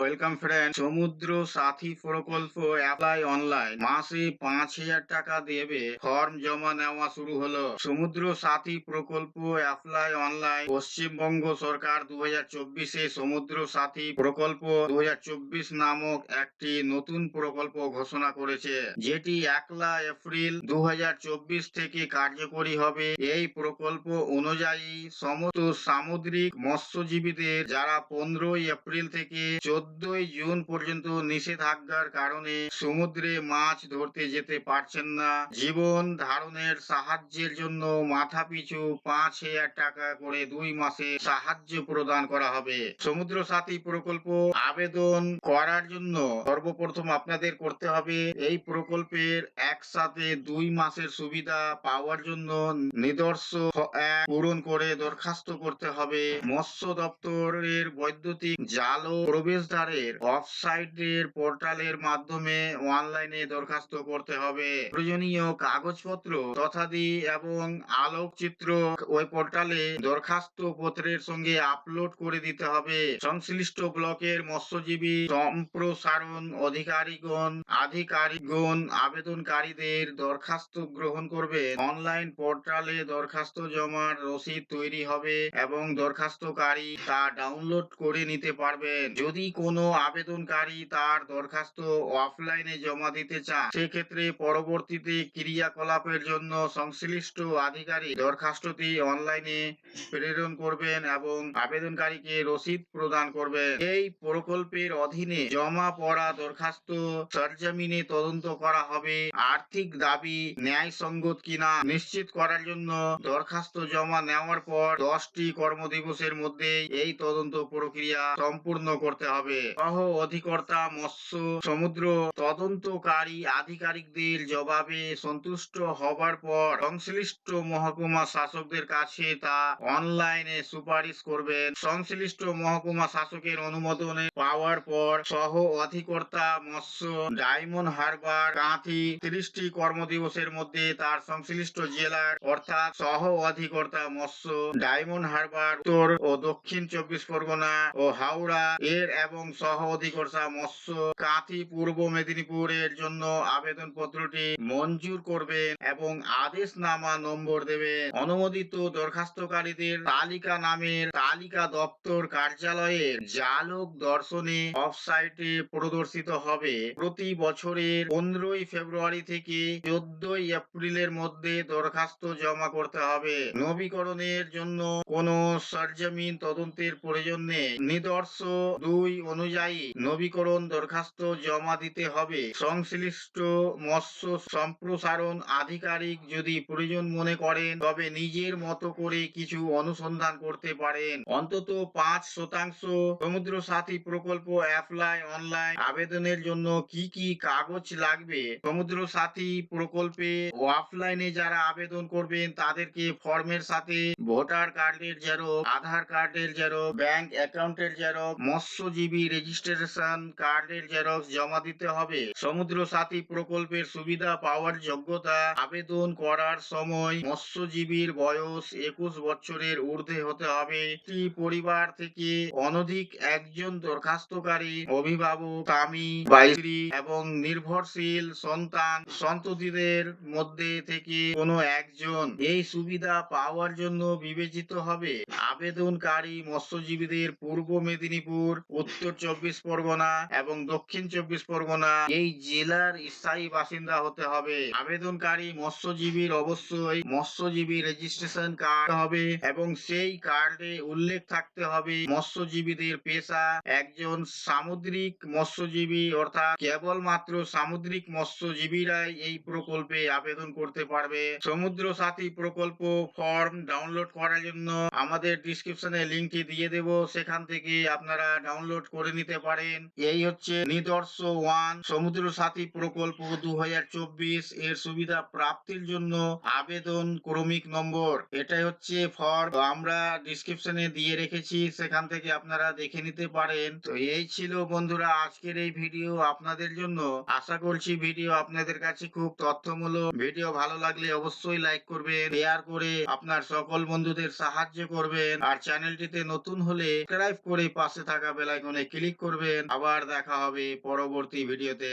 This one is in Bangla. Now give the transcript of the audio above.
ওয়েলকাম ফ্রেন্ড সমুদ্র সাথী প্রকল্প অ্যাপ্লাই অনলাইন মাসে পাঁচ হাজার টাকা দেবে। ফর্ম জমা নেওয়া শুরু হলো। সমুদ্র সাথী প্রকল্প অ্যাপ্লাই অনলাইন পশ্চিমবঙ্গ সরকার দু হাজার চব্বিশে সমুদ্র সাথী প্রকল্প দু নামক একটি নতুন প্রকল্প ঘোষণা করেছে, যেটি একলা এপ্রিল দু হাজার চব্বিশ থেকে কার্যকরী হবে। এই প্রকল্প অনুযায়ী সমস্ত সামুদ্রিক মৎস্যজীবীদের, যারা পনেরোই এপ্রিল থেকে চোদ্দই জুন পর্যন্ত নিষেধাজ্ঞার কারণে সমুদ্রে মাছ ধরতে যেতে পারছেন না। জীবন ধারণের সাহায্যের জন্য মাথা পিছু পাঁচ হাজার টাকা করে দুই মাসে সাহায্য প্রদান করা হবে। সমুদ্র সাথী প্রকল্প আবেদন করার জন্য সর্বপ্রথম আপনাদের করতে হবে এই প্রকল্পের একসাথে দুই মাসের সুবিধা পাওয়ার জন্য নিদর্শ পূরণ করে দরখাস্ত করতে হবে। মৎস্য দপ্তরের বৈদ্যুতিক জাল ও প্রবেশদ্বারের অফসাইটের পোর্টালের মাধ্যমে অনলাইনে দরখাস্ত করতে হবে। প্রয়োজনীয় কাগজপত্র, তথাদি এবং আলোকচিত্র ওই পোর্টালে দরখাস্ত পত্রের সঙ্গে আপলোড করে দিতে হবে। সংশ্লিষ্ট ব্লকের মৎস্যজীবী সম্প্রসারণ অধিকারীগণ, আধিকারিকগণ আবেদনকারীদের দরখাস্ত গ্রহণ করবে। অনলাইন পোর্টালে দরখাস্ত জমার রসিদ তৈরি হবে এবং দরখাস্তকারী তা ডাউনলোড করে নিতে পারবেন। যদি কোনো আবেদনকারী তার দরখাস্ত অফলাইনে জমা দিতে চান, সেক্ষেত্রে পরবর্তীতে ক্রিয়াকলাপের জন্য সংশ্লিষ্ট আধিকারিক দরখাস্তটি অনলাইনে প্রেরণ করবেন এবং আবেদনকারীকে রসিদ প্রদান করবেন। এই প্রকল্পের অধীনে জমা পড়া দরখাস্ত সরজমিনে তদন্ত করা হবে। আর্থিক দাবি ন্যায়সঙ্গত কিনা নিশ্চিত করার জন্য দরখাস্ত জমা নেওয়ার পর দশটি কর্মদিবসের মধ্যে এই তদন্ত প্রক্রিয়া সম্পূর্ণ করতে হবে। সহ অধিকর্তা মৎস্য, সমুদ্র তদন্তকারী আধিকারিকদের জবাবে সন্তুষ্ট হবার পর সংশ্লিষ্ট মহকুমা শাসকদের কাছে তা অনলাইনে সুপারিশ করবেন। সংশ্লিষ্ট মহকুমা শাসকের অনুমোদনে পাওয়ার পর সহ অধিকর্তা মৎস্য, ডায়মন্ড হারবার, কাঁথি ত্রিশটি কর্মদিবসের মধ্যে তার সংশ্লিষ্ট জেলার অর্থাৎ সহ অধিকর্তা মৎস্য, ডায়মন্ড হারবার, উত্তর ও দক্ষিণ চব্বিশ পরগনা ও হাওড়া এর এবং সহ অধিকর্তা মৎস্য কাঁথি পূর্ব মেদিনীপুরের জন্য আবেদন পত্রটি মঞ্জুর করবেন এবং আদেশনামা নম্বর দেবেন। অনুমোদিত দরখাস্তকারীদের তালিকা নামের তালিকা দপ্তর কার্যালয়ের জালক দর্শনে অফসাইটে প্রদর্শিত হবে। প্রতি বছরের পনেরোই ফেব্রুয়ারি থেকে চোদ্দই এপ্রিলের মধ্যে দরখাস্ত জমা করতে হবে। নবীকরণের জন্য কোনো সরজমিন তদন্তের প্রয়োজন নেই। নিদর্শ দুই অনুযায়ী নবীকরণ দরখাস্ত জমা দিতে হবে। সংশ্লিষ্ট মৎস্য সম্প্রসারণ আধিকারিক যদি প্রয়োজন মনে করেন, তবে নিজের মতো করে কিছু অনুসন্ধান করতে পারেন। অন্তত পাঁচ শতাংশ সমুদ্র সাথী প্রকল্প অ্যাপ্লাই অনলাইন আবেদনের জন্য কি কি কাগজ লাগবে? সমুদ্র সাথী প্রকল্পে অফলাইনে যারা আবেদন করবেন, তাদেরকে ফর্মের সাথে ভোটার কার্ডের জেরক্স আধার কার্ডের জেরক্স ব্যাংক অ্যাকাউন্টের জেরক্স মৎস্যজীবী রেজিস্ট্রেশন কার্ডের জেরক্স জমা দিতে হবে। সমুদ্র সাথী প্রকল্পের সুবিধা পাওয়ার যোগ্যতা আবেদন করার সময় মৎস্যজীবীর বয়স একুশ বছরের ঊর্ধ্বে হতে হবে। একটি পরিবার থেকে অনধিক একজন দরখাস্তকারী, অভিভাবক স্বামী বা এবং নির্ভরশীল সন্তান, সন্ততিদের মধ্যে থেকে কোনো একজন এই সুবিধা পাওয়ার জন্য বিবেচিত হবে। আবেদনকারী মৎস্যজীবীদের পূর্ব মেদিনীপুর, উত্তর চব্বিশ পরগনা এবং দক্ষিণ চব্বিশ পরগনা এই জেলার স্থায়ী বাসিন্দা হতে হবে। আবেদনকারী মৎস্যজীবীর অবশ্যই মৎস্যজীবী রেজিস্ট্রেশন কার্ড হবে এবং সেই কার্ডে উল্লেখ থাকতে হবে মৎস্যজীবীদের পেশা। একজন সামুদ্রিক মৎস্যজীবী অর্থাৎ কেবলমাত্র সামুদ্রিক মৎস্যজীবীরাই এই প্রকল্পে আবেদন করতে পারবে। সমুদ্র সাথী প্রকল্প ফর্ম ডাউনলোড করার জন্য আমাদের ডিসক্রিপশনে লিঙ্কটি দিয়ে দেব। সেখান থেকে আপনারা ডাউনলোড করে নিতে পারেন। এই হচ্ছে নিদর্শ ওয়ান সমুদ্র সাথী প্রকল্প দু হাজার চব্বিশ। এর সুবিধা প্রাপ্তির জন্য আবেদন ক্রমিক নম্বর। এটাই হচ্ছে ফর্ম আমরা ডিসক্রিপশনে দিয়ে রেখেছি, সেখান থেকে আপনারা দেখে নিতে পারেন। তো এই ছিল বন্ধুরা আজকের এই ভিডিও আপনাদের জন্য। আশা করছি ভিডিও আপনাদের কাছে খুব তথ্যমূলক। ভিডিও ভালো লাগলে অবশ্যই লাইক করবেন, শেয়ার করে আপনার সকল বন্ধুদের সাহায্য করবেন। আর চ্যানেলটিতে নতুন হলে সাবস্ক্রাইব করে পাশে থাকা বেল আইকনে ক্লিক করবেন। আবার দেখা হবে পরবর্তী ভিডিওতে।